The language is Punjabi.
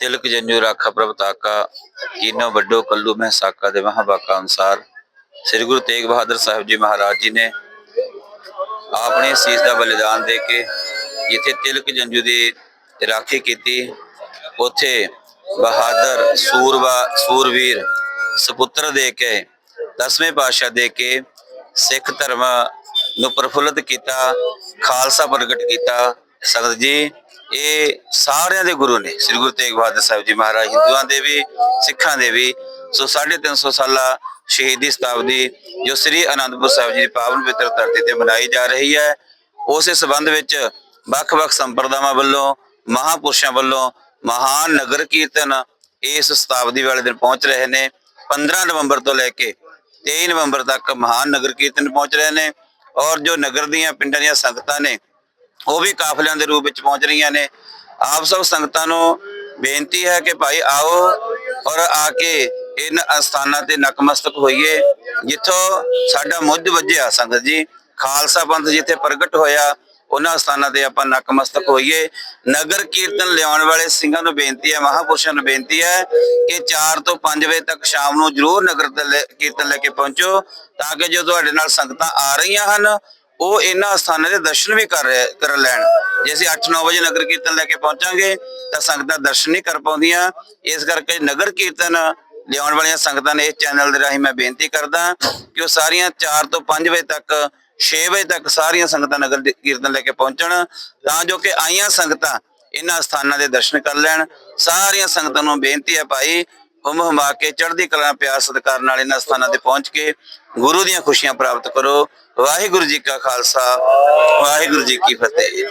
ਤਿਲਕ ਜੰਜੂ ਰਾਖਾ ਪ੍ਰਭ ਤਾਕਾ, ਕੀਨੋ ਵੱਡੋ ਕੱਲੂ ਮੈਂ ਸਾਕਾ ਦੇ ਮਹਾਬਾਕਾ ਅਨੁਸਾਰ। ਸ੍ਰੀ ਗੁਰੂ ਤੇਗ ਬਹਾਦਰ ਸਾਹਿਬ ਜੀ ਮਹਾਰਾਜ ਜੀ ਨੇ ਆਪਣੇ ਸੀਸ ਦਾ ਬਲੀਦਾਨ ਦੇ ਕੇ ਜਿੱਥੇ ਤਿਲਕ ਜੰਜੂ ਦੀ ਰਾਖੀ ਕੀਤੀ, ਉਥੇ ਬਹਾਦਰ ਸੂਰਬਾ, ਸੂਰਵੀਰ ਸੁਪੁੱਤਰ ਦੇ ਕੇ, ਦਸਵੇਂ ਪਾਤਸ਼ਾਹ ਦੇ ਕੇ ਸਿੱਖ ਧਰਮ ਨੂੰ ਪ੍ਰਫੁੱਲਤ ਕੀਤਾ, ਖਾਲਸਾ ਪ੍ਰਗਟ ਕੀਤਾ। ਸੰਗਤ ਜੀ ਇਹ ਸਾਰਿਆਂ ਦੇ ਗੁਰੂ ਨੇ। ਸ੍ਰੀ ਗੁਰੂ ਤੇਗ ਬਹਾਦਰ ਸਾਹਿਬ ਜੀ ਮਹਾਰਾਜ, ਹਿੰਦੂਆਂ ਦੇ ਵੀ, ਸਿੱਖਾਂ ਦੇ ਵੀ। ਸੋ 350 ਸਾਲਾ ਸ਼ਹੀਦੀ ਸ਼ਤਾਬਦੀ ਜੋ ਸ੍ਰੀ ਅਨੰਦਪੁਰ ਸਾਹਿਬ ਜੀ ਦੀ ਪਾਵਨ ਪਵਿੱਤਰ ਧਰਤੀ ਤੇ ਮਨਾਈ ਜਾ ਰਹੀ ਹੈ, ਉਸੇ ਸਬੰਧ ਵਿੱਚ ਵੱਖ-ਵੱਖ ਸੰਪਰਦਾਵਾਂ ਵੱਲੋਂ, ਮਹਾਪੁਰਸ਼ਾਂ ਵੱਲੋਂ ਮਹਾਨ ਨਗਰ ਕੀਰਤਨ ਇਸ ਸ਼ਤਾਬਦੀ ਵਾਲੇ ਦਿਨ ਪਹੁੰਚ ਰਹੇ ਨੇ। 15 ਨਵੰਬਰ ਤੋਂ ਲੈ ਕੇ 23 ਨਵੰਬਰ ਤੱਕ ਮਹਾਨ ਨਗਰ ਕੀਰਤਨ ਪਹੁੰਚ ਰਹੇ ਨੇ ਔਰ ਜੋ ਨਗਰ ਦੀਆਂ ਪਿੰਡਾਂ ਦੀਆਂ ਸੰਗਤਾਂ ਨੇ ਉਹ ਵੀ ਕਾਫਲਿਆਂ ਦੇ ਰੂਪ ਵਿੱਚ ਪਹੁੰਚ ਰਹੀਆਂ ਨੇ। ਆਪ ਸਭ ਸੰਗਤਾਂ ਨੂੰ ਬੇਨਤੀ ਹੈ ਕਿ ਭਾਈ ਆਓ ਔਰ ਆ ਕੇ ਇਹਨਾਂ ਅਸਥਾਨਾਂ ਤੇ ਨਕਮਸਤਕ ਹੋਈਏ, ਜਿੱਥੋਂ ਸਾਡਾ ਮੁੱਢ ਵੱਜਿਆ ਸੰਗਤ ਜੀ। ਖਾਲਸਾ ਪੰਥ ਜਿੱਥੇ ਪ੍ਰਗਟ ਹੋਇਆ, ਉਹਨਾਂ ਸਥਾਨਾਂ ਤੇ ਆਪਾਂ ਨਕਮਸਤਕ ਹੋਈਏ। ਨਗਰ ਕੀਰਤਨ ਲਿਆਉਣ ਵਾਲੇ ਸਿੰਘਾਂ ਨੂੰ ਬੇਨਤੀ ਹੈ, ਮਹਾਪੁਰਸ਼ਾਂ ਨੂੰ ਬੇਨਤੀ ਹੈ ਕਿ 4 ਤੋਂ 5 ਵਜੇ ਤੱਕ ਸ਼ਾਮ ਨੂੰ ਜਰੂਰ ਨਗਰ ਕੀਰਤਨ ਲੈ ਕੇ ਪਹੁੰਚੋ, ਤਾਂ ਕਿ ਜੋ ਤੁਹਾਡੇ ਨਾਲ ਸੰਗਤਾਂ ਆ ਰਹੀਆਂ ਹਨ ਉਹ ਇਹਨਾਂ ਸਥਾਨਾਂ ਦੇ ਦਰਸ਼ਨ ਵੀ ਕਰ ਕਰ ਲੈਣ। ਜੇ ਅਸੀਂ 8-9 ਵਜੇ ਨਗਰ ਕੀਰਤਨ ਲੈ ਕੇ ਪਹੁੰਚਾਂਗੇ, ਤਾਂ ਸੰਗਤਾਂ ਦਰਸ਼ਨ ਨਹੀਂ ਕਰ ਪਾਉਂਦੀਆਂ। ਇਸ ਕਰਕੇ ਨਗਰ ਕੀਰਤਨ ਲਿਆਉਣ ਵਾਲੀਆਂ ਸੰਗਤਾਂ ਨੇ ਇਸ ਚੈਨਲ ਦੇ ਰਾਹੀਂ ਮੈਂ ਬੇਨਤੀ ਕਰਦਾ ਕਿ ਉਹ ਸਾਰੀਆਂ 4 ਤੋਂ 5 ਵਜੇ ਤੱਕ 6 ਵਜੇ ਤੱਕ ਸਾਰੀਆਂ ਸੰਗਤਾਂ ਨਗਰ ਕੀਰਤਨ ਲੈ ਕੇ ਪਹੁੰਚਣ, ਤਾਂ ਜੋ ਕਿ ਆਈਆਂ ਸੰਗਤਾਂ ਇਹਨਾਂ ਸਥਾਨਾਂ ਦੇ ਦਰਸ਼ਨ ਕਰ ਲੈਣ। ਸਾਰੀਆਂ ਸੰਗਤਾਂ ਨੂੰ ਬੇਨਤੀ ਹੈ ਭਾਈ ਹੁਮ ਹਮਾ ਕੇ ਚੜ੍ਹਦੀ ਕਲਾ ਪਿਆਰ ਸਤਿਕਾਰ ਨਾਲ ਇਹਨਾਂ ਸਥਾਨਾਂ ਤੇ ਪਹੁੰਚ ਕੇ ਗੁਰੂ ਦੀਆਂ ਖੁਸ਼ੀਆਂ ਪ੍ਰਾਪਤ ਕਰੋ। ਵਾਹਿਗੁਰੂ ਜੀ ਕਾ ਖਾਲਸਾ, ਵਾਹਿਗੁਰੂ ਜੀ ਕੀ ਫਤਿਹ।